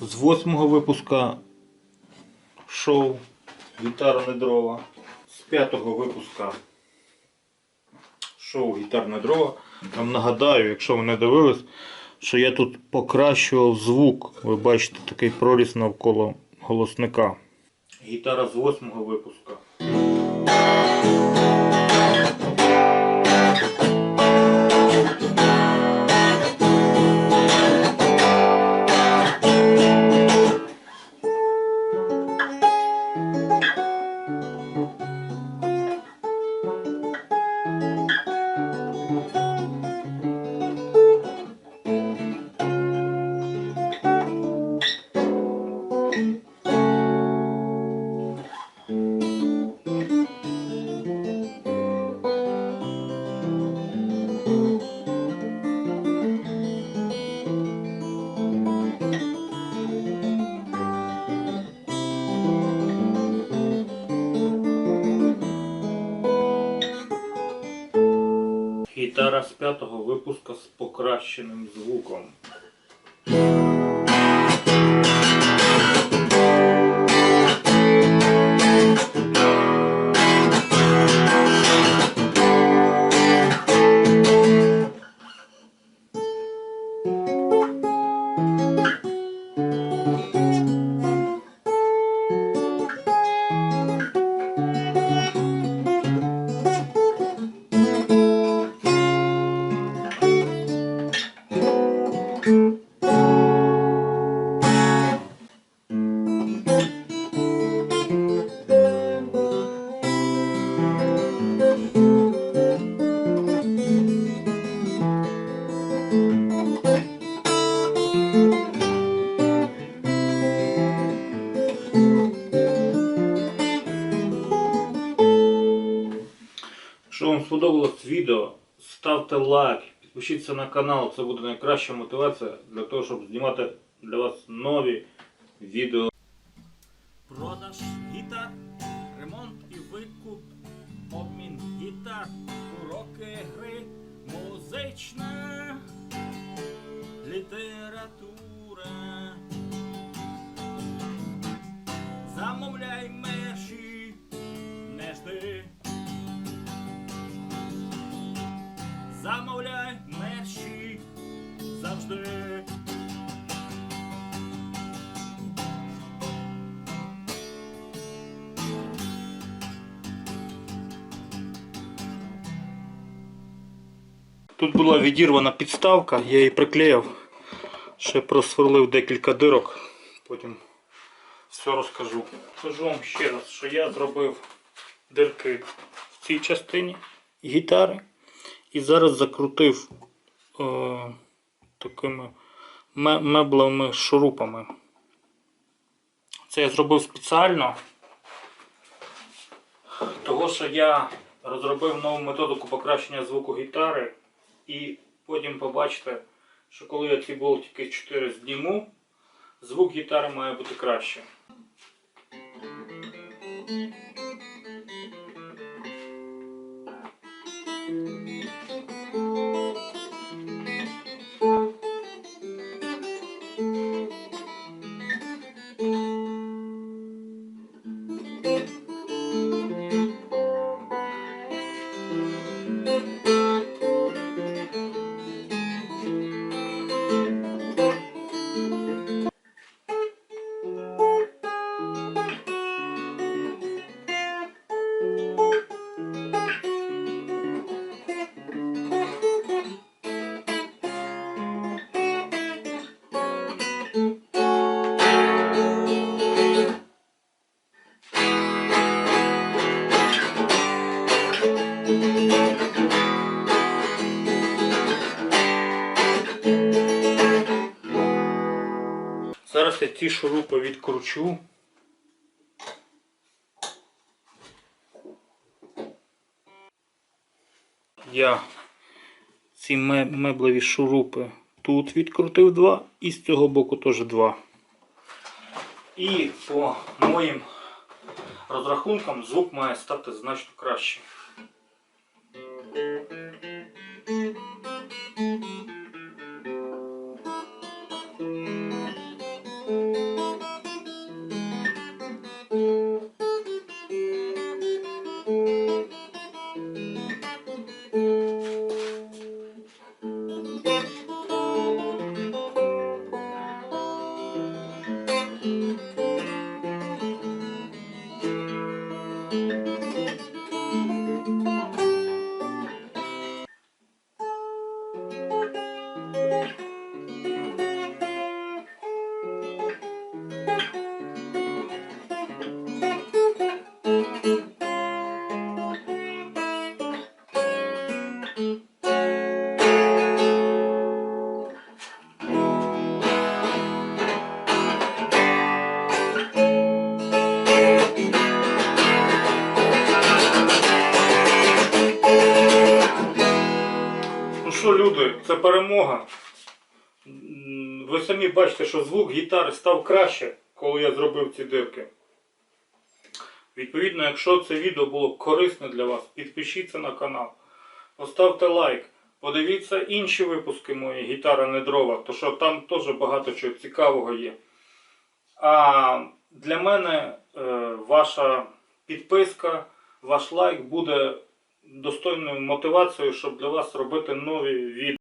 з восьмого випуска шоу Гітарне дрова. З п'ятого випуска шоу Гітарне дрова. Вам нагадаю, якщо ви не дивились, що я тут покращував звук. Ви бачите такий проріз навколо голосника. Гітара з восьмого випуска. Гітара з п'ятого випуска з покращеним звуком. Вам сподобалось відео, ставте лайк, підпишіться на канал, це буде найкраща мотивація для того, щоб знімати для вас нові відео. Продаж гітар, ремонт і викуп, обмін гітар, уроки гри, музична література. Замовляй мерші завжди. Тут була відірвана підставка, я її приклеїв, ще просверлив декілька дирок, потім все розкажу. Скажу вам ще раз, що я зробив дирки в цій частині гітари. І зараз закрутив е, такими ме- меблевими шурупами. Це я зробив спеціально, того що я розробив нову методику покращення звуку гітари. І потім побачите, що коли я ці болтики 4 зніму, звук гітари має бути краще. Зараз я ці шурупи відкручу. Я ці ме- меблеві шурупи тут відкрутив два і з цього боку теж два. І по моїм розрахункам звук має стати значно краще. Música перемога. Ви самі бачите, що звук гітари став краще, коли я зробив ці дирки. Відповідно, якщо це відео було корисне для вас, підпишіться на канал, поставте лайк, подивіться інші випуски мої гітара не дрова, то що там теж багато чого цікавого є. А для мене е, ваша підписка, ваш лайк буде достойною мотивацією, щоб для вас робити нові відео.